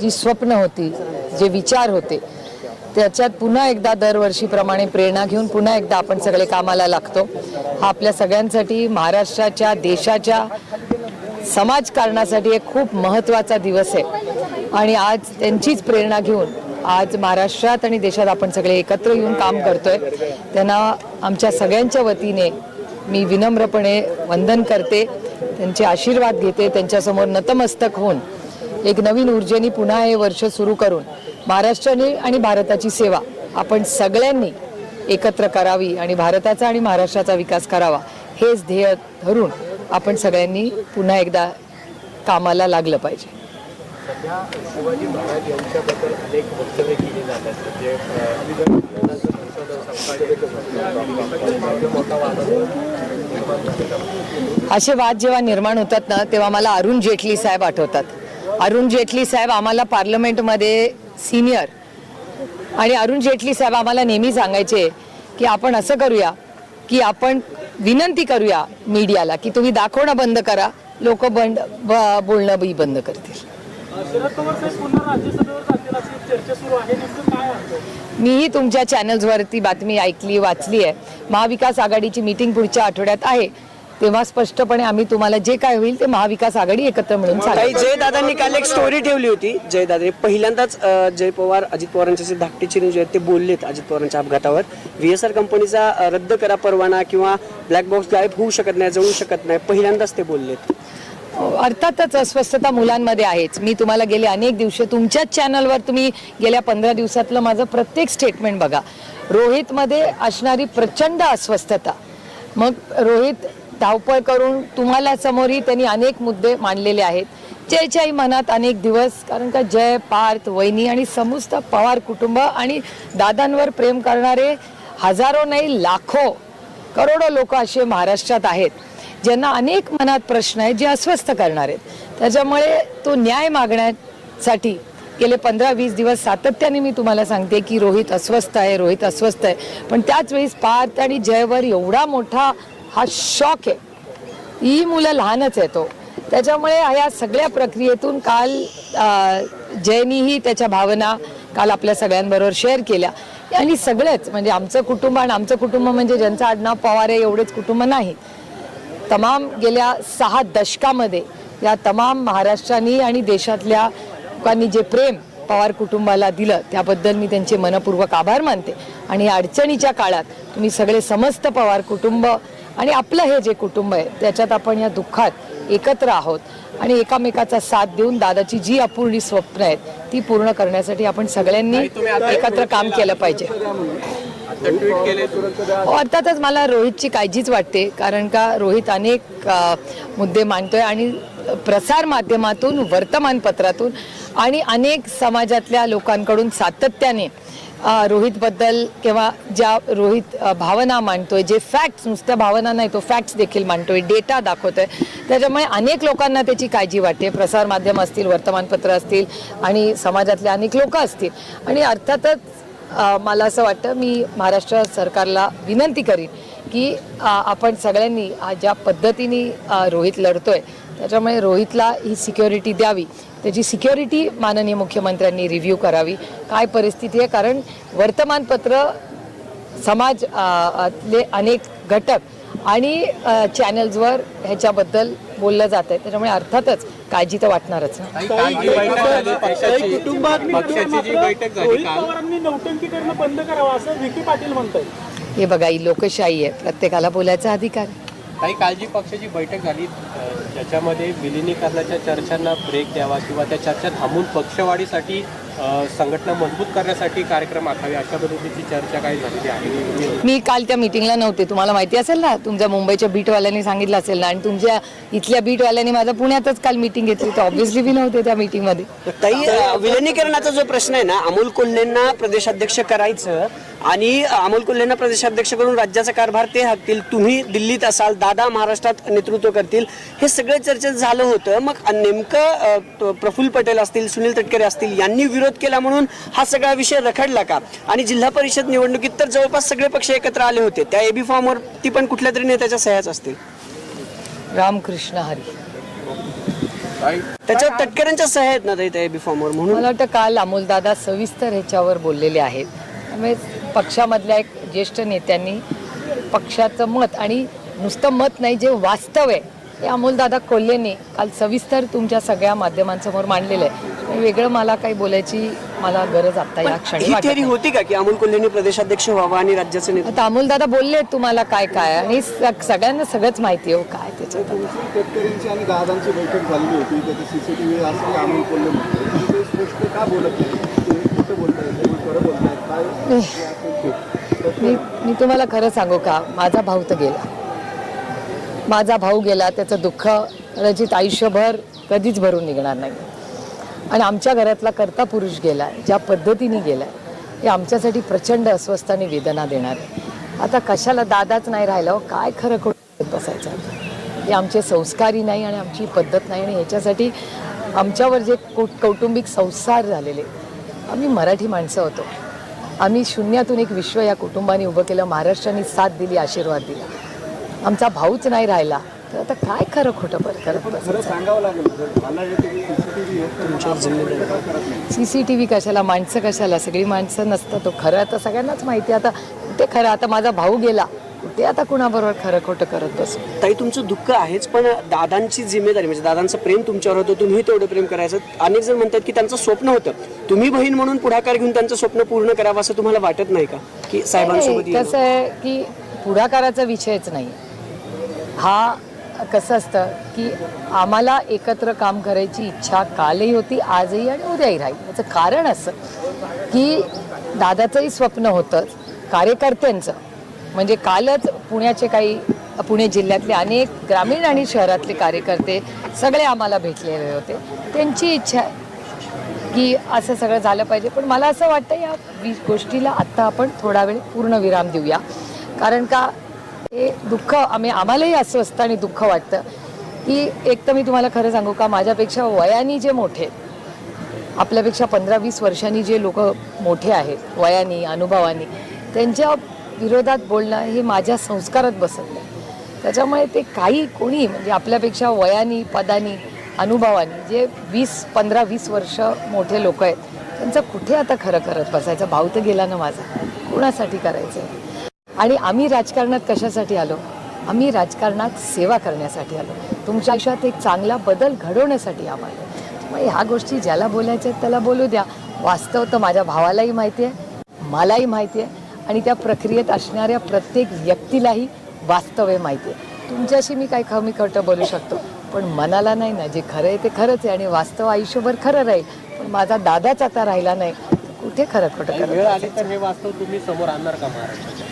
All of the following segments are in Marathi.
जी स्वप्न होती जे विचार होते त्याच्यात पुन्हा एकदा दरवर्षीप्रमाणे प्रेरणा घेऊन पुन्हा एकदा आपण सगळे कामाला लागतो. हा आपल्या सगळ्यांसाठी महाराष्ट्राच्या देशाच्या समाजकारणासाठी एक खूप महत्त्वाचा दिवस आहे. आणि आज त्यांचीच प्रेरणा घेऊन आज महाराष्ट्रात आणि देशात आपण सगळे एकत्र येऊन काम करतोय. त्यांना आमच्या सगळ्यांच्या वतीने मी विनम्रपणे वंदन करते. त्यांचे आशीर्वाद घेते. त्यांच्यासमोर नतमस्तक होऊन एक नवीन ऊर्जेने पुन्हा हे वर्ष सुरू करून महाराष्ट्राने आणि भारताची सेवा आपण सगळ्यांनी एकत्र करावी आणि भारताचा आणि महाराष्ट्राचा विकास करावा हेच ध्येय धरून आपण सगळ्यांनी पुन्हा एकदा कामाला लागलं पाहिजे. सध्या शिवाजी महाराज यांच्याबद्दल अनेक वक्तव्य केली जातात म्हणजे असे वाद जेव्हा निर्माण होतात ना तेव्हा मला अरुण जेटली साहेब आठवतात. अरुण जेटली साहेब आम्हाला पार्लमेंटमध्ये सिनियर. आणि अरुण जेटली साहेब आम्हाला नेहमी सांगायचे की आपण असं करूया की आपण विनंती करूया मीडियाला की तुम्ही दाखवणं बंद करा लोक बंद ब- बोलणं बी बंद करतील. मीही तुमच्या चॅनल्सवरती बातमी ऐकली वाचली आहे. महाविकास आघाडीची मीटिंग पुढच्या आठवड्यात आहे. तेव्हा स्पष्टपणे आम्ही तुम्हाला जे काय होईल ते महाविकास आघाडी एकत्र मिळून काही जयदादांनी काल एक स्टोरी ठेवली होती. जयदादा पहिल्यांदाच जय पवार अजित पवारांचे जे धाकटे चिरंजीव जे आहेत ते बोललेत अजित पवारांच्या अपघातावर. व्ही एस आर कंपनीचा रद्द करा परवाना किंवा ब्लॅक बॉक्स गायब होऊ शकत नाही जळू शकत नाही पहिल्यांदाच ते बोललेत. अर्थातच अस्वस्थता मुलांमध्ये आहेच. मी तुम्हाला गेले अनेक दिवस तुमच्याच चॅनलवर तुम्ही गेल्या पंधरा दिवसातलं माझं प्रत्येक स्टेटमेंट बघा. रोहितमध्ये असणारी प्रचंड अस्वस्थता. मग रोहित धावपळ करून तुम्हाला समोरही त्यांनी अनेक मुद्दे मांडलेले आहेत. जयच्याही मनात अनेक दिवस कारण का जय पार्थ वहिनी आणि समस्त पवार कुटुंब आणि दादांवर प्रेम करणारे हजारो नाही लाखो करोडो लोक असे महाराष्ट्रात आहेत ज्यांना अनेक मनात प्रश्न आहेत जे अस्वस्थ करणार आहेत. त्याच्यामुळे तो न्याय मागण्यासाठी गेले पंधरा वीस दिवस सातत्याने मी तुम्हाला सांगते की रोहित अस्वस्थ आहे रोहित अस्वस्थ आहे. पण त्याच वेळेस पार्थ आणि जयवर एवढा मोठा हा शॉक आहे. ही मुलं लहानच आहे तो. त्याच्यामुळे या सगळ्या प्रक्रियेतून काल जयनीही त्याच्या भावना काल आपल्या सगळ्यांबरोबर शेअर केल्या. आणि सगळेच म्हणजे आमचं कुटुंब आणि आमचं कुटुंब म्हणजे ज्यांचं आडनाव पवार आहे एवढेच कुटुंब नाही. तमाम गेल्या सहा दशकामध्ये या तमाम महाराष्ट्रानी आणि देशातल्या लोकांनी जे प्रेम पवार कुटुंबाला दिलं त्याबद्दल मी त्यांचे मनपूर्वक आभार मानते. आणि या अडचणीच्या काळात तुम्ही सगळे समस्त पवार कुटुंब आणि आपलं हे जे कुटुंब आहे त्याच्यात आपण या दुःखात एकत्र आहोत आणि एकामेकाचा साथ देऊन दादाची जी अपूर्णी स्वप्न आहेत ती पूर्ण करण्यासाठी आपण सगळ्यांनी एकत्र काम केलं पाहिजे. हो अर्थातच मला रोहितची काळजीच वाटते कारण का रोहित अनेक मुद्दे मांडतोय आणि प्रसार माध्यमातून वर्तमानपत्रातून आणि अनेक समाजातल्या लोकांकडून सातत्याने रोहितबद्दल किंवा ज्या रोहित भावना मांडतोय जे फॅक्ट्स नुसत्या भावना नाही तो फॅक्ट्स देखील मांडतोय डेटा दाखवतोय. त्याच्यामुळे अनेक लोकांना त्याची काळजी वाटते. प्रसार माध्यम असतील वर्तमानपत्र असतील आणि समाजातले अनेक लोक असतील. आणि अर्थातच मला असं वाटतं मी महाराष्ट्र सरकारला विनंती करीन की आपण सगळ्यांनी ज्या पद्धतीने रोहित लढतोय त्याच्यामुळे रोहितला ही सिक्युरिटी द्यावी. त्याची सिक्युरिटी माननीय मुख्यमंत्र्यांनी रिव्ह्यू करावी. काय परिस्थिती आहे? कारण वर्तमानपत्र समाज अ, अतले अनेक घटक आणि चॅनल्सवर ह्याच्याबद्दल बोललं जात आहे त्याच्यामुळे अर्थातच काळजी तर वाटणारच हे बघा ही लोकशाही आहे. प्रत्येकाला बोलायचा अधिकार आहे. काही काळजी पक्षाची बैठक झाली. ज्याच्यामध्ये विलिनीकरणाच्या चर्चांना ब्रेक द्यावा किंवा त्या चर्चा थांबून पक्षवाढीसाठी संघटना मजबूत करण्यासाठी कार्यक्रम आखावे अशा पद्धतीची चर्चा काही झालेली आहे. मी काल त्या मीटिंगला नव्हते. तुम्हाला माहिती असेल ना तुमच्या मुंबईच्या बीटवाल्यांनी सांगितलं असेल ना आणि तुमच्या इथल्या बीटवाल्यांनी माझं पुण्यातच काल मीटिंग घेतली तर ऑब्व्हियसली मी नव्हते त्या मीटिंगमध्ये. ताई विलिनीकरणाचा जो प्रश्न आहे ना अमोल कोल्हेंना प्रदेशाध्यक्ष करायचं आणि अमोल कोल्हेंना प्रदेशाध्यक्ष करून राज्याचा कारभार ते हाकतील तुम्ही दिल्लीत असाल दादा महाराष्ट्रात नेतृत्व करतील हे सगळं चर्चेत झालं होतं. मग नेमकं प्रफुल्ल पटेल असतील सुनील तटकरे असतील यांनी विरोध केला म्हणून हा सगळा विषय रखडला का? आणि जिल्हा परिषद निवडणुकीत तर जवळपास सगळे पक्ष एकत्र आले होते. त्या एबी फॉर्मवरती पण कुठल्या तरी नेत्याच्या सह्याच असतील. रामकृष्ण हरी. त्याच्यावर तटकऱ्यांच्या सह्या आहेत ना त्या बी फॉर्मवर म्हणून? मला वाटतं काल अमोलदादा सविस्तर ह्याच्यावर बोललेले आहेत. त्यामुळे पक्षामधल्या एक ज्येष्ठ नेत्यांनी पक्षाचं मत आणि नुसतं मत नाही जे वास्तव आहे हे अमोलदादा कोल्हेंनी काल सविस्तर तुमच्या सगळ्या माध्यमांसमोर मांडलेलं आहे. वेगळं मला काही बोलायची मला गरज आता या क्षणी ही थिअरी. होती का की अमोल कोल्हेंनी प्रदेशाध्यक्ष व्हावा आणि राज्याचं नेतृत्व आता अमोलदादा बोलले तुम्हाला काय काय. आणि सगळ्यांना सगळंच माहिती आहे हो काय त्याच्यात. तुमची आणि दादांची बैठक झालेली होती. त्याची सीसीटीव्ही असं अमोल कोल्हे म्हणतो ते स्पष्ट का बोलत नाही? ते कुठं बोलतायत ते खरं बोलतायत काय जे असेल ते मी मी तुम्हाला खरं सांगू का? माझा भाऊ तर गेला. माझा भाऊ गेला त्याचं दुःख कदाचित आयुष्यभर कधीच भरून निघणार नाही. आणि आमच्या घरातला करता पुरुष गेला ज्या पद्धतीने गेला हे आमच्यासाठी प्रचंड अस्वस्थ आणि वेदना देणार आहे. आता कशाला दादाच नाही राहिला हो, काय खरं खोटं बसायचं हे आमचे संस्कारही नाही आणि आमची पद्धत नाही आणि ह्याच्यासाठी आमच्यावर जे कुट कौटुंबिक संसार झालेले आम्ही मराठी माणसं होतो. आम्ही शून्यातून एक विश्व या कुटुंबाने उभं केलं महाराष्ट्राने साथ दिली आशीर्वाद दिला. आमचा भाऊच नाही राहिला तर आता काय खरं खोटं नाही सी सी टी व्ही कशाला माणसं कशाला? सगळी माणसं नसतं तो. खरं आता सगळ्यांनाच माहिती आता कुठे खरं? आता माझा भाऊ गेला. कुठे आता कुणाबरोबर खरं खोटं करत बसू? ताई तुमचं दुःख आहेच पण दादांची जिम्मेदारी म्हणजे दादांचं प्रेम तुमच्यावर होतं तुम्ही तेवढं प्रेम करायचं. अनेक जण म्हणतात की त्यांचं स्वप्न होतं. तुम्ही बहीण म्हणून पुढाकार घेऊन त्यांचं स्वप्न पूर्ण करावं असं तुम्हाला वाटत नाही का? की साहेबांसोबत? कसं आहे की पुढाकाराचा विषयच नाही. हा कसं असतं की आम्हाला एकत्र काम करायची इच्छा कालही होती आजही आणि उद्याही राहील. याचं कारण असं की दादाचंही स्वप्न होतं कार्यकर्त्यांचं. म्हणजे कालच पुण्याचे काही पुणे जिल्ह्यातले अनेक ग्रामीण आणि शहरातले कार्यकर्ते सगळे आम्हाला भेटलेले होते. त्यांची इच्छा की असं सगळं झालं पाहिजे. पण मला असं वाटतं या गोष्टीला आत्ता आपण थोडा वेळ पूर्ण विराम देऊया. कारण का हे दुःख आम्ही आम्हालाही अस्वस्थ आणि दुःख वाटतं. की एक तर मी तुम्हाला खरं सांगू का माझ्यापेक्षा वयानी जे मोठे आपल्यापेक्षा पंधरा वीस वर्षांनी जे लोक मोठे आहेत वयानी अनुभवानी त्यांच्या विरोधात बोलणं हे माझ्या संस्कारात बसत नाही. त्याच्यामुळे ते काही कोणी म्हणजे आपल्यापेक्षा वयानी पदानी अनुभवानी जे वीस पंधरा वीस वर्ष मोठे लोक आहेत त्यांचं कुठे आता खरं करत बसायचं? भाव तर गेला ना माझा. कोणासाठी करायचं? आणि आम्ही राजकारणात कशासाठी आलो? आम्ही राजकारणात सेवा करण्यासाठी आलो. तुमच्या आयुष्यात एक चांगला बदल घडवण्यासाठी आम्हाला त्यामुळे ह्या गोष्टी ज्याला बोलायच्या आहेत त्याला बोलू द्या. वास्तव तर माझ्या भावालाही माहिती आहे मलाही माहिती आहे आणि त्या प्रक्रियेत असणाऱ्या प्रत्येक व्यक्तीलाही वास्तव हे माहिती आहे. तुमच्याशी मी काही कमी खोटं बोलू शकतो पण मनाला नाही ना जे खरं आहे ते खरंच आहे आणि वास्तव आयुष्यभर खरं राहील. पण माझा दादाच आता राहिला नाही कुठे खरं खोटं वेळ आली? तर हे वास्तव तुम्ही समोर आणणार का महाराष्ट्राच्या?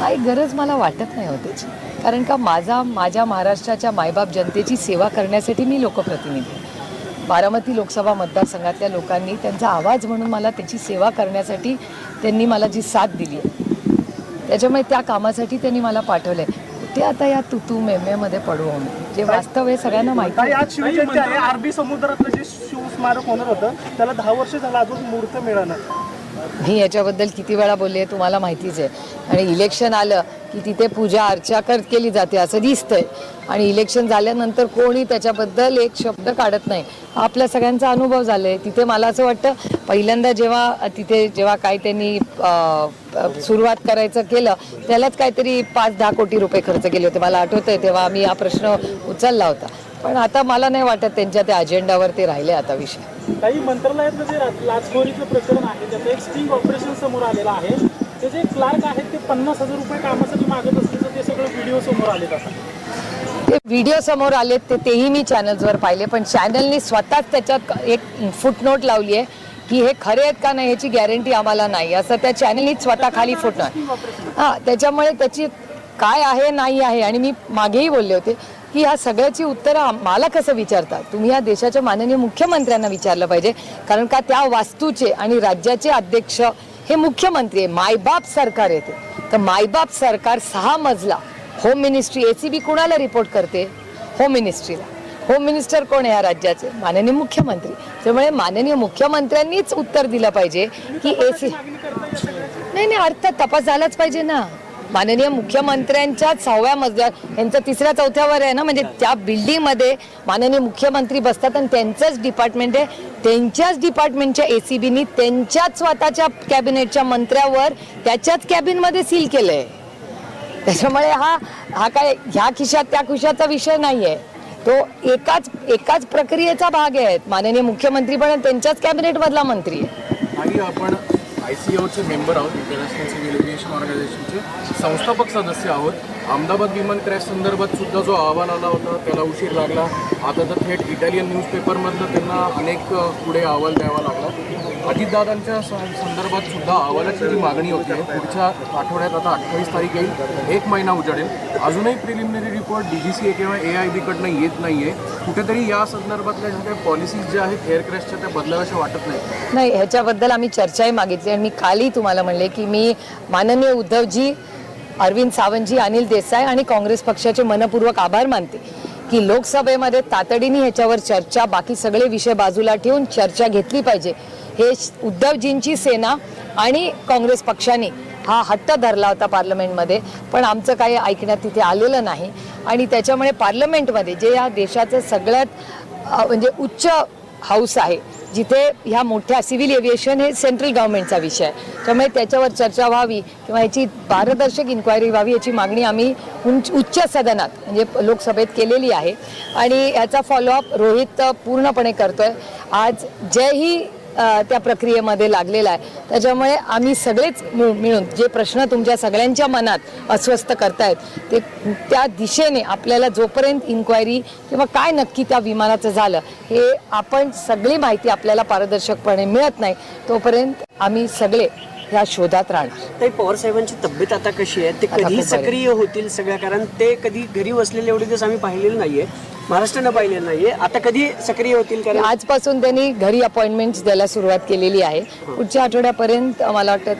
काही गरज मला वाटत नाही हो त्याची कारण का माझा माझ्या महाराष्ट्राच्या मायबाप जनतेची सेवा करण्यासाठी मी लोकप्रतिनिधी. बारामती लोकसभा मतदारसंघातल्या लोकांनी त्यांचा आवाज म्हणून मला त्याची सेवा करण्यासाठी त्यांनी मला जी साथ दिली आहे त्याच्यामुळे त्या कामासाठी त्यांनी मला पाठवलंय. कुठे आता या तुतू मेमेमध्ये पडू आम्ही? जे वास्तव हे सगळ्यांना माहिती आज शिवजयंती आहे अरबी समुद्रातलं जे शिव स्मारक होणार होतं त्याला दहा वर्ष झालं अजून मूर्त मिळालं. मी याच्याबद्दल किती वेळा बोलले तुम्हाला माहितीच आहे. आणि इलेक्शन आलं की तिथे पूजा अर्चा कर केली जाते असं दिसतंय. आणि इलेक्शन झाल्यानंतर कोणी त्याच्याबद्दल एक शब्द काढत नाही. हा आपल्या सगळ्यांचा अनुभव झालाय. तिथे मला असं वाटतं पहिल्यांदा जेव्हा तिथे जेव्हा काय त्यांनी सुरुवात करायचं केलं त्यालाच काहीतरी पाच दहा कोटी रुपये खर्च केले होते. मला आठवतंय तेव्हा आम्ही हा प्रश्न उचलला होता. पण आता मला नाही वाटत त्यांच्या त्या अजेंडावर ते राहिले आता विषय. काही मंत्रालयातलं जे लाचखोरीचं प्रकरण आहे त्याचं एक स्टिंग ऑपरेशन समोर आलेलं आहे. ते जे क्लार्क आहेत ते पन्नास हजार रुपये कामासाठी मागत असल्याचं ते सगळं व्हिडिओ समोर आलेत आता. ते व्हिडिओ समोर आलेत ते तेही मी चॅनल्सवर पाहिले पण चॅनलनी स्वतःच त्याच्यात एक फुटनोट लावली आहे की हे खरे आहेत का नाही ह्याची गॅरंटी आम्हाला नाही. असं त्या चॅनलनीच स्वतः खाली फुटणार हां त्याच्यामुळे त्याची काय आहे नाही आहे आणि मी मागेही बोलले होते. की ह्या सगळ्याची उत्तरं मला कसं विचारता तुम्ही या देशाच्या माननीय मुख्यमंत्र्यांना विचारलं पाहिजे. कारण का त्या वास्तूचे आणि राज्याचे अध्यक्ष हे मुख्यमंत्री आहे. मायबाप सरकार येते तर मायबाप सरकार सहा मजला. होम मिनिस्ट्री एसीबी कुणाला रिपोर्ट करते? होम मिनिस्ट्रीला होम मिनिस्टर कोण आहे या राज्याचे? माननीय मुख्यमंत्री. त्यामुळे माननीय मुख्यमंत्र्यांनीच उत्तर दिलं पाहिजे की एसी नाही नाही अर्थात तपास झालाच पाहिजे ना. माननीय मुख्यमंत्र्यांच्या सहाव्या मजल्यावर यांचं तिसऱ्या चौथ्यावर आहे ना? म्हणजे त्या बिल्डिंगमध्ये माननीय मुख्यमंत्री बसतात आणि त्यांचंच डिपार्टमेंट आहे. त्यांच्याच डिपार्टमेंटच्या ए सी बीनी त्यांच्याच स्वतःच्या कॅबिनेटच्या मंत्र्यावर त्याच्याच कॅबिनमध्ये सील केलं आहे त्याच्यामुळे हा हा काय ह्या खिशात त्या खिशाचा विषय नाही आहे तो एकाच एकाच प्रक्रियेचा भाग आहे. माननीय मुख्यमंत्री पण त्यांच्याच कॅबिनेटमधला मंत्री आहे. आणि आपण आय सी ओचे मेंबर आहोत इंटरनॅशनल सिव्हिल एव्हिएशन ऑर्गनायझेशनचे संस्थापक सदस्य आहोत. अहमदाबाद विमान क्रॅश संदर्भात सुद्धा जो अहवाल आला होता त्याला उशीर लागला. आता तर थेट इटालियन न्यूजपेपरमधनं त्यांना अनेक पुढे अहवाल द्यावा लागला. अजितदादांच्या संदर्भात सुद्धा अहवालाची जी मागणी होती पुढच्या आठवड्यात आता अठ्ठावीस तारीख येईल एक महिना उजाडेल. अजूनही preliminary report D G C A किंवा ए आय बीकडनं येत नाही आहे कुठेतरी या संदर्भातल्या ज्या काही पॉलिसीज ज्या आहेत एअर त्या बदलाव्याशा वाटत नाही नाही ह्याच्याबद्दल आम्ही चर्चाही मागितली आणि मी कालही तुम्हाला म्हणले की मी माननीय उद्धवजी अरविंद सावंतजी अनिल देसाई आणि काँग्रेस पक्षाचे मनपूर्वक आभार मानते की लोकसभेमध्ये तातडीने ह्याच्यावर चर्चा बाकी सगळे विषय बाजूला ठेवून चर्चा घेतली पाहिजे. हे उद्धवजींची सेना आणि काँग्रेस पक्षाने हा हट्ट धरला होता पार्लमेंटमध्ये पण आमचं काही ऐकण्यात तिथे आलेलं नाही. आणि त्याच्यामुळे पार्लमेंटमध्ये जे या देशाचं सगळ्यात म्हणजे उच्च हाऊस आहे जिथे ह्या मोठ्या सिव्हिल एव्हिएशन हे सेंट्रल गव्हर्नमेंटचा विषय आहे. त्यामुळे त्याच्यावर चर्चा व्हावी किंवा याची पारदर्शक इन्क्वायरी व्हावी याची मागणी आम्ही उंच उच्च सदनात म्हणजे लोकसभेत केलेली आहे. आणि याचा फॉलोअप रोहित पूर्णपणे करतोय. आज जय ही त्या प्रक्रियेमध्ये लागलेला आहे. त्याच्यामुळे आम्ही सगळेच मिळून जे प्रश्न तुमच्या सगळ्यांच्या मनात अस्वस्थ करतायत ते त्या दिशेने आपल्याला जोपर्यंत इन्क्वायरी किंवा काय नक्की त्या विमानाचं झालं हे आपण सगळी माहिती आपल्याला पारदर्शकपणे मिळत नाही तोपर्यंत आम्ही सगळे ह्या शोधात राहणार. पवार साहेबांची तब्येत आता कशी आहे? ते कधी. सक्रिय होतील सगळ्या? कारण ते कधी घरी बसलेले एवढे दिवस आम्ही पाहिलेलं नाहीये. महाराष्ट्रानं पाहिलेलं नाहीये. आता कधी सक्रिय होतील कारण आजपासून त्यांनी घरी अपॉइंटमेंट द्यायला सुरुवात केलेली आहे. पुढच्या आठवड्यापर्यंत मला वाटतं ते